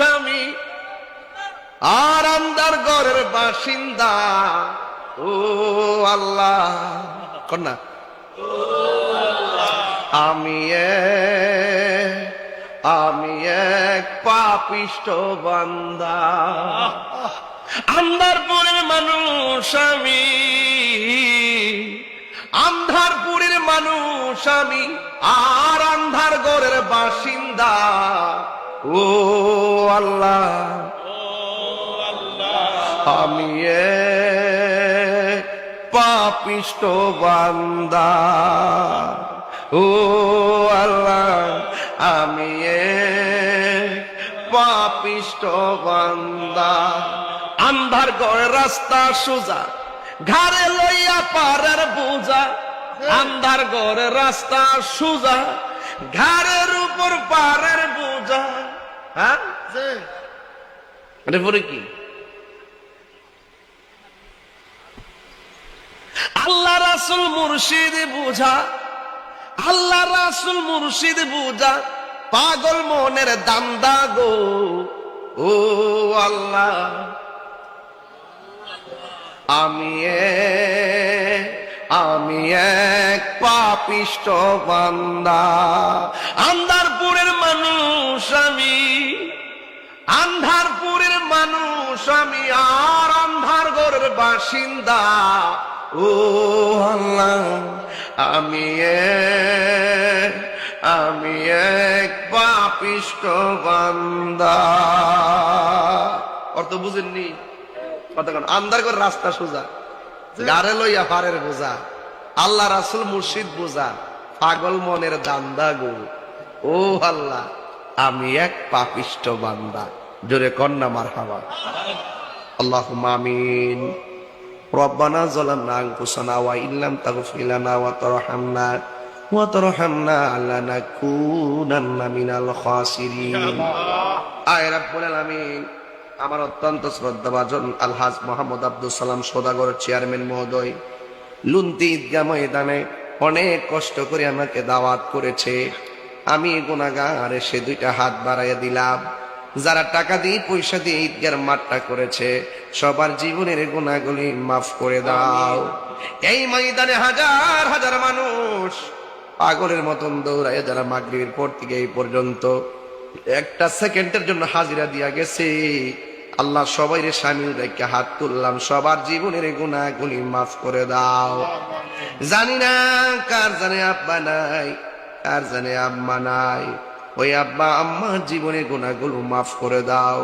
আমি আর আন্দার ঘরের বাসিন্দা। ও আল্লাহ। কন্যা আমি আমি এক পাপিষ্ট বান্দা। আন্ধারপুরের মানুষ আমি। আন্ধারপুরের মানুষ আমি। আর আন্ধার গড়ের বাসিন্দা। ও আল্লাহ। আমি পাপিষ্ট বান্দা। ও আল্লাহ, আমি পাপিষ্ট বান্দা। আন্ধার গড় রাস্তা সোজা, ঘাড়ে লইয়া পারের বোঝা। আন্ধার গড়ে রাস্তা সোজা, ঘাড়ের উপর পারের বোঝা। হ্যাঁ? এটা পরে কি? আল্লাহ রাসুল মুর্শিদ বুঝা আল্লাহ রাসুল মুর্শিদ বুঝা পাগল মনের দান্দা গো। ও আল্লাহ আমি আমি এক পাপিষ্ট বান্দা। আন্ধারপুরের আন্ধারপুরের মানুষ, আমি আর আন্ধার ঘরের বাসিন্দা। ও আল্লাহ, আমি আমি এক পাপিষ্ট বান্দা। অর্থ বুঝেননি? কতক্ষণ আন্ধার করে রাস্তা সোজা, গাড়ে লইয়া পারের বোঝা, আল্লাহ রাসুল মুর্শিদ বোঝা, পাগল মনের দান্দা গো। ও আল্লাহ আমি এক পাপিষ্ট বান্দা। জোরে কন্যা মার হাওয়া আল্লাহ মামিন রব্বানা জলামনা আনফুসানা ওয়া ইল্লাম তাগফির লানা ওয়া হান্না ওয়া তারহামনা লানাকুনান্না মিনাল খাসিরিন। আয় রাব্বুল আলামিন। আমার অত্যন্ত শ্রদ্ধাভাজন আলহাজ মোহাম্মদ আব্দুল সালাম সদাগর চেয়ারম্যান মহোদয়। লুন্তি ঈদগাহ ময়দানে অনেক কষ্ট করে আমাকে দাওয়াত করেছে। আমি গুণাগার সে দুইটা হাত বাড়াইয়া দিলাম। যারা টাকা দিয়ে পয়সা দিয়ে ঈদগার মাঠটা করেছে, সবার জীবনের গুণাগুলি মাফ করে দাও। এই ময়দানে হাজার হাজার মানুষ পাগলের মতন দৌড়ায় যারা মাগরিবের পর থেকে এই পর্যন্ত একটা সেকেন্ডের জন্য হাজিরা দিয়া গেছে। আল্লাহ সবাই সামিল রেখে হাত তুললাম, সবার জীবনের গুণাগুলি মাফ করে দাও। জানি না কার জানে আব্বা নাই। কার জানে আম্মা নাই। ওই আব্বা আম্মার জীবনের গুণাগুলো মাফ করে দাও।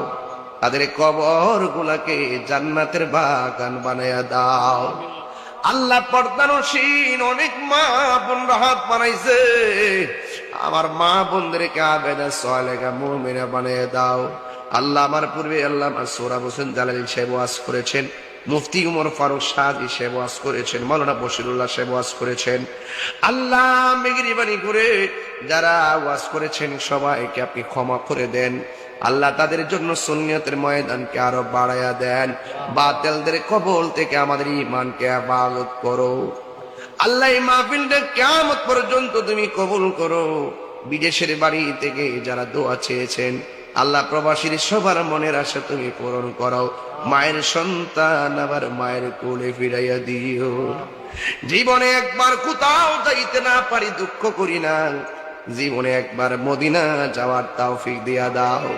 তাদের কবর গুলাকে জান্নাতের বাগান বানায়া দাও। আল্লাহ পর্দানসীন অনেক মা বোনরা হাত বানাইছে। আমার মা বোনদেরকে আবেদা সলেগা মুমিনা বানিয়ে দাও। আল্লাহ আমার পূর্বে আল্লাহ সোরাব হোসেন জালালি সাহেব ওয়াজ করেছেন। মুফতি উমর ফারুক সাদি সাহেব ওয়াজ করেছেন মৌলানা বশিরুল্লাহ সাহেব ওয়াজ করেছেন। আল্লাহ মেগরিবানি করে যারা ওয়াজ করেছেন সবাইকে আপনি ক্ষমা করে দেন। আল্লাহ তাদের জন্য সুন্নিয়তের ময়দানকে আরও বাড়াইয়া দেন। বাতেলদের কবল থেকে আমাদের ইমানকে আবাদত করো। আল্লাহ এই মাহফিলটা কেমন পর্যন্ত তুমি কবুল করো। বিদেশের বাড়ি থেকে যারা দোয়া চেয়েছেন আল্লাহ প্রবাসীর সবার মনের আশা তুমি পূরণ করাও মায়ের সন্তান আবার মায়ের কোলে ফিরাইয়া দিও। জীবনে একবার কোথাও যাইতে না পারি, দুঃখ করি না। জীবনে একবার মদিনা যাওয়ার তাওফিক দিয়া দাও।